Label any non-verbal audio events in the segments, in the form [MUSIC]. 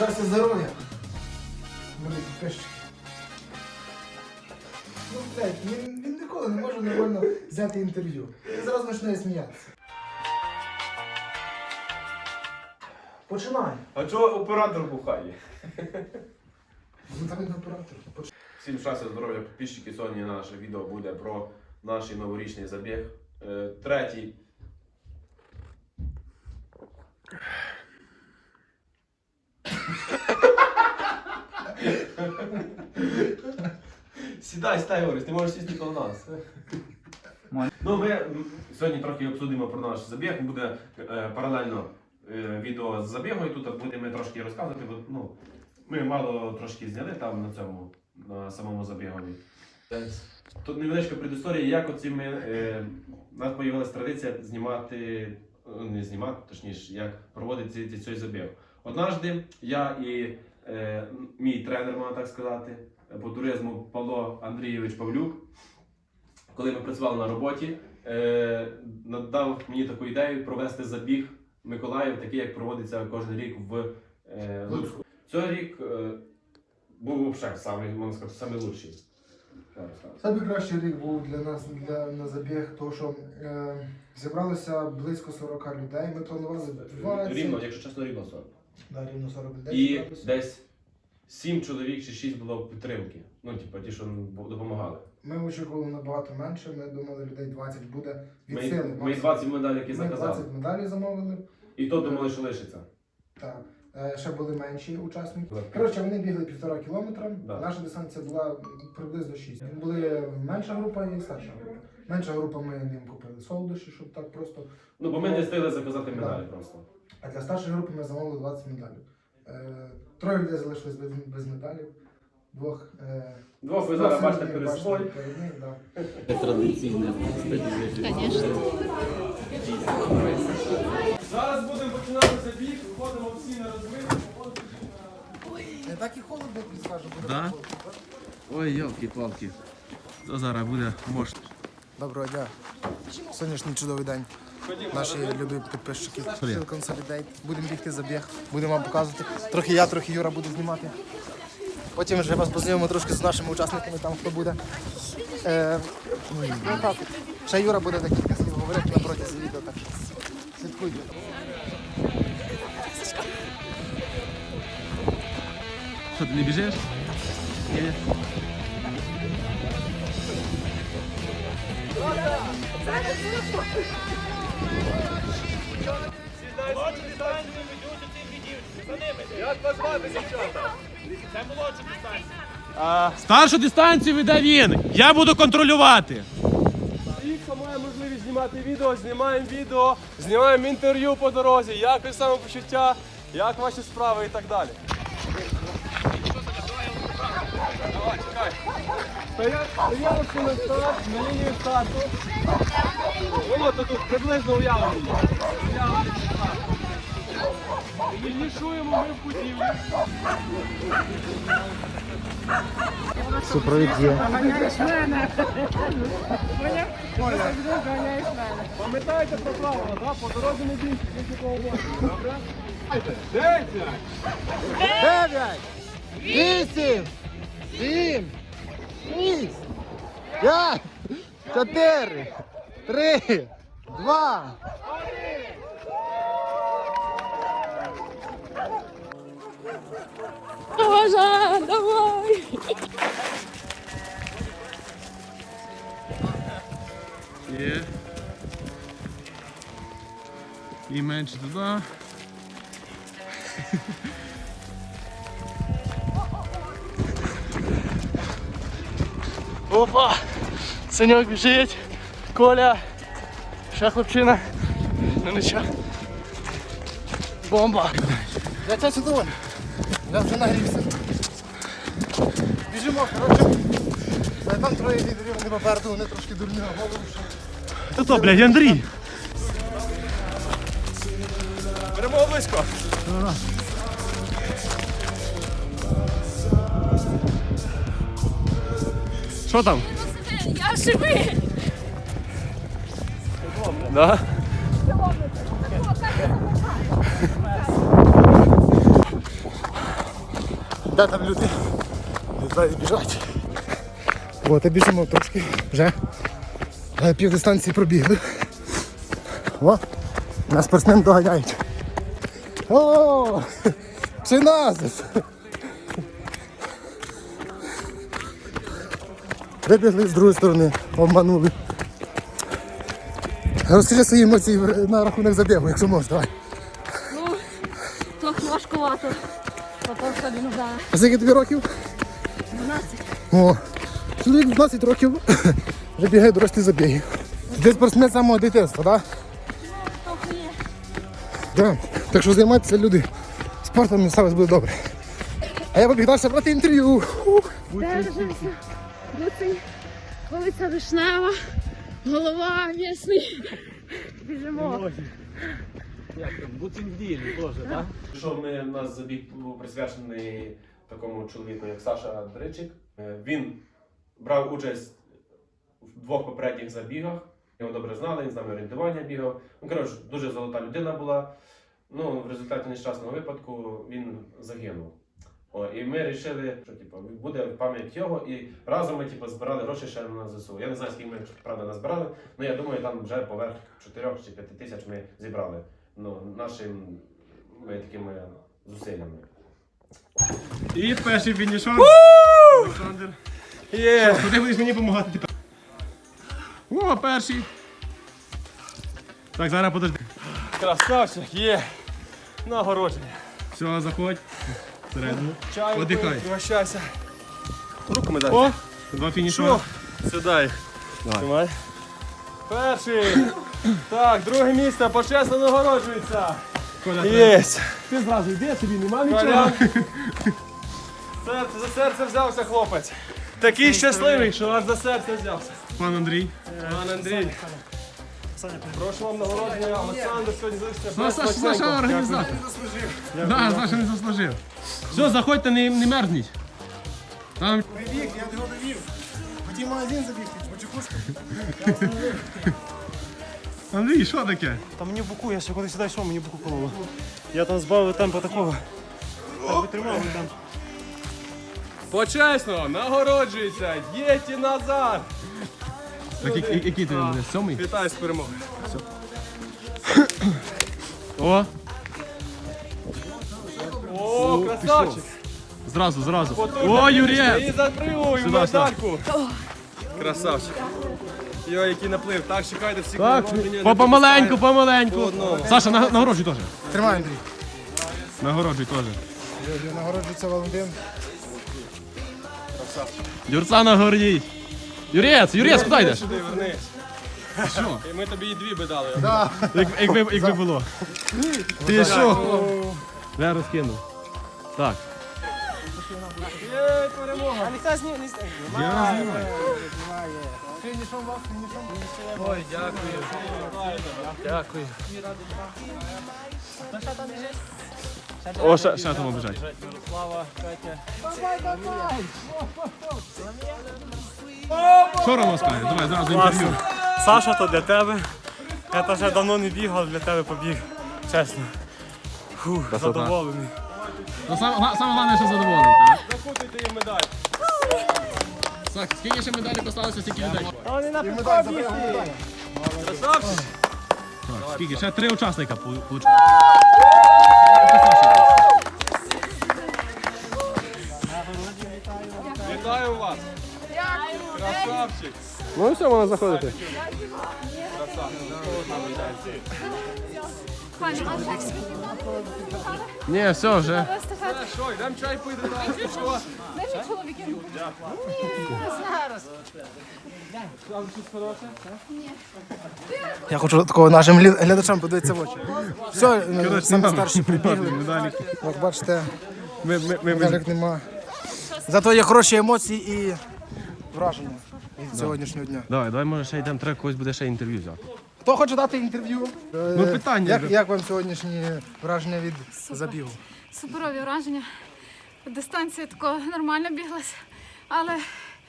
Щастя, здоров'я. Мої підписчики. Ну, блядь, він, він ніколи не може нормально взяти інтерв'ю. Він зараз починає сміятися. Починай. А чого оператор бухає? Ну так він оператор. Починай. Всім щастя, здоров'я, підписчики. Сьогодні наше відео буде про наш новорічний забіг. Е, Третій. Сідай, сідай, Орис, ти можеш сісти коло нас. Ну, ми м, сьогодні трохи обсудимо про наш забіг. Буде е, паралельно е, відео з забігу, і тут будемо трошки розказувати. бо, Ну, ми мало трошки зняли там на цьому, на самому забігові. Тут невеличка предісторія, як оці ми, е, у нас з'явилася традиція знімати, е, не знімати, точніше, як проводити ці- цей забіг. Однажды я і е, мій тренер, можна так сказати, по туризму Павло Андрійович Павлюк, коли ми працювали на роботі, е, надав мені таку ідею провести забіг Миколаїв, такий, як проводиться кожен рік в е, Луцьку. Цей рік е, був взагалі самий, можна сказати, самий лучший. Що? Самий кращий рік був для нас для, на забіг, тому що е, зібралося близько 40 людей. Ми планували 20. Рівно, якщо чесно, рівно 40. Да, рівно 40 людей. І зібралося. десь 7 чоловік чи 6 було підтримки. Ну, типу, ті, що допомагали. Ми очікували набагато менше, ми думали, людей 20 буде від Ми, сили. ми максимум. 20 медалей, які Ми заказали. 20 медалей замовили. І то думали, що лишиться. Так. Е, Ще були менші учасники. Коротше, вони бігли півтора кілометра. Да. Наша дистанція була приблизно 6. Були менша група і старша група. Менша група ми їм купили солодощі, щоб так просто. Ну, бо ми не встигли заказати медалі просто. А для старшої групи ми замовили 20 медалей. Е, Троє людей залишились без, без медалів. Двох. Е, Двох ви зараз бачите перед собою. перед да. Традиційне Конечно. Зараз будемо починати забіг, виходимо всі на розминку. Не так і холодно, як скажу, буде. Да? холодно, так? Ой, йолки-палки. То зараз буде мощно. Доброго дня. Сьогоднішній чудовий день. Наші любі підписчики. Consolidate. Будемо бігти забіг, будемо вам показувати. Трохи я, трохи Юра буде знімати. Потім вже вас познайомимо трошки з нашими учасниками, там хто буде. Е, ну так. Ще Юра буде декілька слів говорити на протязі відео, так що слідкуйте. Що, ти не біжиш? Ні. Старшу дистанцію веде він. Я буду контролювати. Хто має можливість знімати відео, знімаємо відео, знімаємо інтерв'ю по дорозі, як ви самопочуття, як ваші справи і так далі. Давай, чекай. Стояли всі на старт, на лінію старту. О, то тут приблизно уявлення. Фінішуємо ми в будівлі. Пам'ятайте про правила, да? по дорозі не бійте, нікого боку, добре? Десять! Дев'ять, вісім, сім, шість, п'ять, чотири, три, два. Боже, давай. Є. І менше туди. Опа! Саньок біжить, Коля, ще хлопчина. Ну нічого. Бомба! Я це сюди. Я вже нагрівся. Біжимо, коротше. Там троє лідерів, вони попереду, вони трошки дурні на голову. Та то, блядь, Андрій. Беремо близько. Що там? Я живий. Да? Де там люди? Не знаю, біжать. От, і біжимо трошки. Вже. Пів дистанції пробігли. О, нас спортсмен доганяють. О, чи нас? Вибігли з другої сторони, обманули. Розкажи свої емоції на рахунок забігу, якщо можеш, давай. Ну, трохи важкувато. Попав собі нога. А скільки тобі років? 12. О, чоловік 12 років [LAUGHS] вже бігає дорослі забіги. Ти спортсмен з самого дитинства, так? Трохи є. Да? Так що займайтеся люди спортом все буде добре. А я побіг далі брати інтерв'ю. Держимося. Буцень, вулиця Вишнева, голова м'ясний. Біжимо. Буцень в ділі, теж, так? Що ми у нас забіг був присвячений такому чоловіку, як Саша Дричик. Е, Він брав участь в двох попередніх забігах. Його добре знали, він з нами орієнтування бігав. Ну, коротше, дуже золота людина була. Ну, в результаті нещасного випадку він загинув. О, і ми вирішили, що типу, буде пам'ять його, і разом ми типу, збирали гроші ще на ЗСУ. Я не знаю, скільки ми правда назбирали, але я думаю, там вже поверх 4 чи 5 тисяч ми зібрали ну, нашими такими зусиллями. І перший фінішер. Олександр. Є! Куди будеш мені допомагати тепер? О, перший. Так, зараз подожди. Красавчик, є! Нагородження. Все, заходь. Всередину. Чаю пригощайся. Руками дай. О, два фінішери. Що? Сюди їх. Тримай. Перший. Так, друге місце почесно нагороджується. Коля, Єсть. Ти зразу йди, тобі нема нічого. Серце за серце взявся хлопець. Такий щасливий, що аж за серце взявся. Пан Андрій. Пан Андрій. Прошу вам нагородження. Олександр сьогодні. Ну, Саша, Саша організатор. Да, Саша не заслужив. Все, заходьте, не, не мерзніть. Там Прибіг, я його довів. Хотів в магазин забігти, почекушка. Андрій, що таке? Та мені буку, я ще коли сюди йшов, мені буку кололо. Я там збавив темпу такого. Так би тримав він там. Почесно нагороджується Єті Назар. Так, я- я- який ти буде? Сьомий? Вітаю з перемогою. О, О, красавчик. зразу, зразу. О, фінішна. Юрій! Затримуй Сюди, медальку. Красавчик. Йо, який наплив. Так, чекайте всі Так, нагородження. по- Не помаленьку, помаленьку. Саша, на- нагороджуй теж. Тримай, Андрій. Нагороджуй теж. Нагороджується Валентин. Юрца нагорніть. Юрець, Юрець, куди йдеш? Сюди вернись. Що? І ми тобі і дві би дали. Як, якби, якби було. Ти що? Я розкинув. Так. Є, перемога. Я знімаю. Фінішом вас, фінішом. Ой, дякую. Дякую. О, ще, ще там обіжать. Що Рома скаже? Давай зразу інтерв'ю. Саша, то для тебе. Я то вже давно не бігав, для тебе побіг. Чесно. Фух, задоволений. Ну, саме, гла- саме головне, що задоволений, так? Закутуйте їм медаль. Так, скільки ще медалей поставилося, стільки людей. Красавчик. Так, скільки? Ще три учасника получили. Вітаю вас. Красавчик. Ну все, можна заходити. Ні, все, вже. Що, йдемо чай пити далі. Де мій? Ні, зараз. Я хочу такого нашим глядачам подивитися в очі. Все, саме нема. старші прибігли. Як бачите, Ми, ми, ми, ми, медалік нема. Зато є хороші емоції і враження від сьогоднішнього дня. Давай, давай, може ще йдемо, треба когось буде ще інтерв'ю взяти. Хто хоче дати інтерв'ю? Ну, Е, питання Як, вже. як вам сьогоднішні враження від забігу? Суперові враження. Дистанція тако нормально біглася. Але,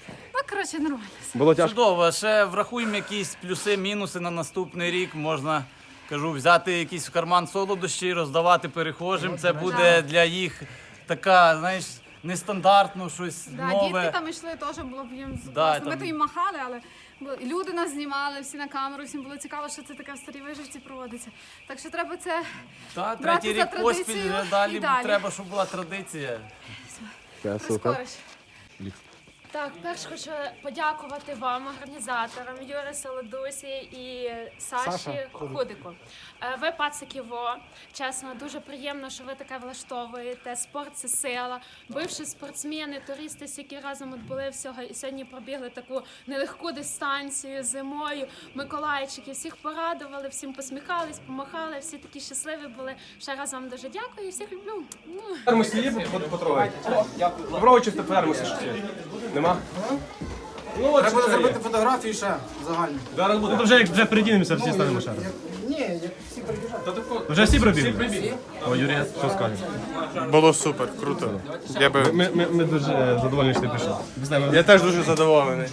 ну, коротше, нормально. все. Було тяжко. Чудово, ще врахуємо якісь плюси, мінуси на наступний рік. Можна кажу, взяти якийсь в карман солодощі, роздавати перехожим. Це буде для їх така, знаєш, нестандартно, щось Да, нове. дітки там йшли, теж було б їм Да, класно. Ми там- то їм махали, але було- і люди нас знімали, всі на камеру, всім було цікаво, що це таке в старій виживці проводиться. Так що треба це Та, брати третій за рік поспіль традицію далі, і далі. треба, щоб була традиція. прискориш. Так, перш хочу подякувати вам, організаторам Юрі Солодусі і Саші Саша Худику. Е, Ви пацики во. Чесно, дуже приємно, що ви таке влаштовуєте. Спорт це сила. Бивши спортсмени, туристи, які разом от були всього, і сьогодні пробігли таку нелегку дистанцію зимою. Миколайчики всіх порадували, всім посміхались, помахали, всі такі щасливі були. Ще раз вам дуже дякую. Всіх люблю. Термос є потрогати? Попробуй чисто є. Нема? Ну, от Треба що зробити фотографію ще загальну. Зараз буде. Ну вже як вже придінемося, всі станемо ще раз. Ні, як всі прибіжать. Та тако- Вже всі пробігли? Прибігли. О, Юрій, що скажеш? Було супер, круто. Я би Ми, ми, ми дуже е, задоволені, що ти прийшов. Я теж дуже задоволений.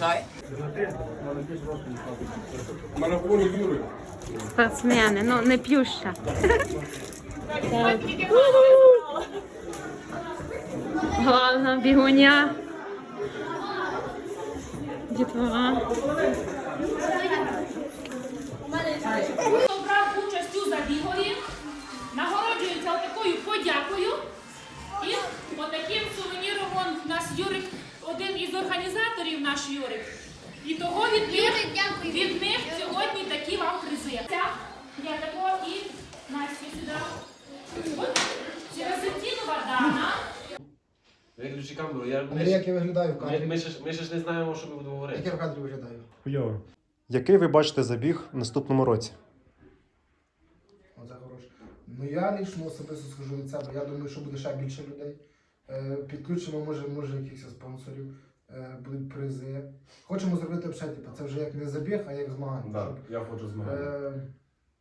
Спортсмени, ну не п'юща. Головна бігуня. Дітвора. Хто брав участь у забігові, нагороджується отакою подякою. І отаким сувеніром он у нас Юрик, один із організаторів наш Юрик. І того від них, від них сьогодні такі вам призи. Ця я такого і Настя сюди. Виключи камеру, я... ми, як я виглядаю в ми, кадрі? ми, ще, ж- ми ще ж не знаємо, що ми будемо Як говорити. я в кадрі виглядаю? хуйово. Який ви бачите забіг в наступному році? Оце хороше. Ну я лічно особисто скажу від себе. Я думаю, що буде ще більше людей. Е, Підключимо, може, може, якихось спонсорів, е, будуть призи. Хочемо зробити ще, типу, це вже як не забіг, а як змагання. Да, Щоб, я хочу змагати. е,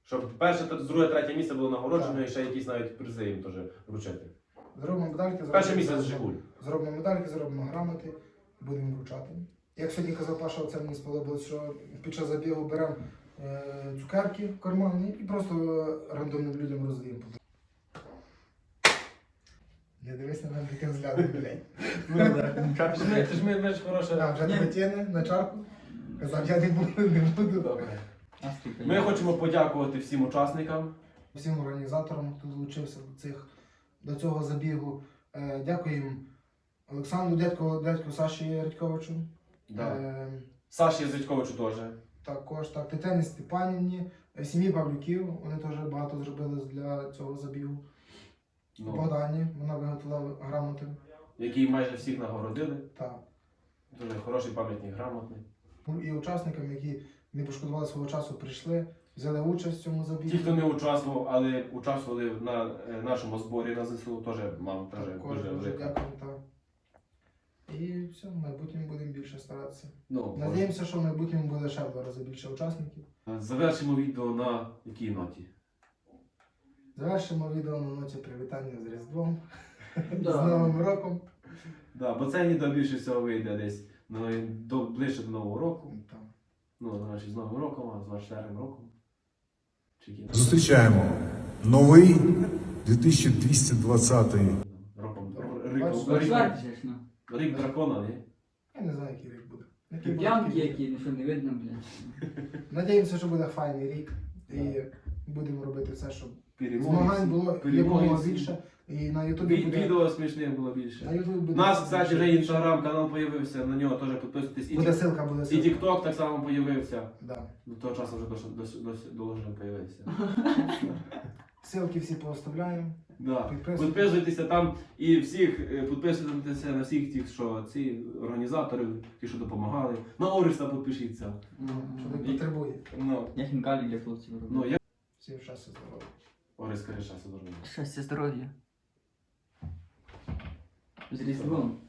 Щоб перше, та- друге, третє місце було нагороджено і ще якісь навіть призи їм теж вручити. Зробимо медальки, місце з Жигуль. зробимо медальки, зробимо грамоти, будемо вручати. Як сьогодні казав Паша, це мені сподобалось, що під час забігу беремо е, цукерки карманні і просто е, рандомним людям роздаємо. Не дивись на мене таким взглядом, блядь. [LAUGHS] Ти ж ми, ти ж ми, ми ж хороше. А, вже не тяне на чарку. Казав, я не буду, не буду. Добре. Ми хочемо подякувати всім учасникам. Всім організаторам, хто долучився до цих до цього забігу. Е, дякуємо Олександру, дядьку, дядьку Саші Радьковичу. Да. Е, Саші Язичковичу теж. також так, Тетяні Степанівні, е, сім'ї Павлюків. Вони теж багато зробили для цього забігу. Ну, Богдані, вона виготовила грамоти. які майже всіх нагородили. Та. Дуже хороший пам'ятник, грамотний. Ну, І учасникам, які не пошкодували свого часу, прийшли, взяли участь в цьому забігу. Ті, хто не участвував, але участвували на е, нашому зборі на ЗСУ, теж вам теж Також дуже дуже велика. дякую. Та. І все, в майбутньому будемо більше старатися. Ну, Надіємося, що в майбутньому буде ще в два рази більше учасників. Завершимо відео на якій ноті? Завершимо відео на ноті привітання з Різдвом, [LAUGHS] з Новим роком. Да, бо це відео більше всього вийде десь до, ближче до Нового року. Ну, значить, з Новим роком, а з 24 роком. Зустрічаємо новий 2220 Роком, рік, дракона, ні? Я не знаю, який рік буде. Який П'янки буде. які, ну що не видно, блядь. [LAUGHS] Надіємося, що буде файний рік. І будемо робити все, щоб Перемоги. змагань було перемоги якомога всі. більше. І на Ютубі Ві- буде. Відео смішних було більше. На Ютубі буде. У нас, кстати, більше. вже інстаграм-канал появився, на нього теж підписуйтесь. І, Буде Тік- ссылка, буде і ссылка. TikTok так само появився. Да. До того часу вже досі, досі, досі, должен появитися. Ссылки всі поставляємо. Да. Підписуйтесь. Підписуйтеся там і всіх е, підписуйтеся на всіх тих, що ці організатори, ті, що допомагали. На Оріста підпишіться. Що не потребує. Ну, Я хінкалі для хлопців роблю. ну я Всім щастя здоров'я. Орис скоріше все должен. Щастя, здоров'я. З Різдвом.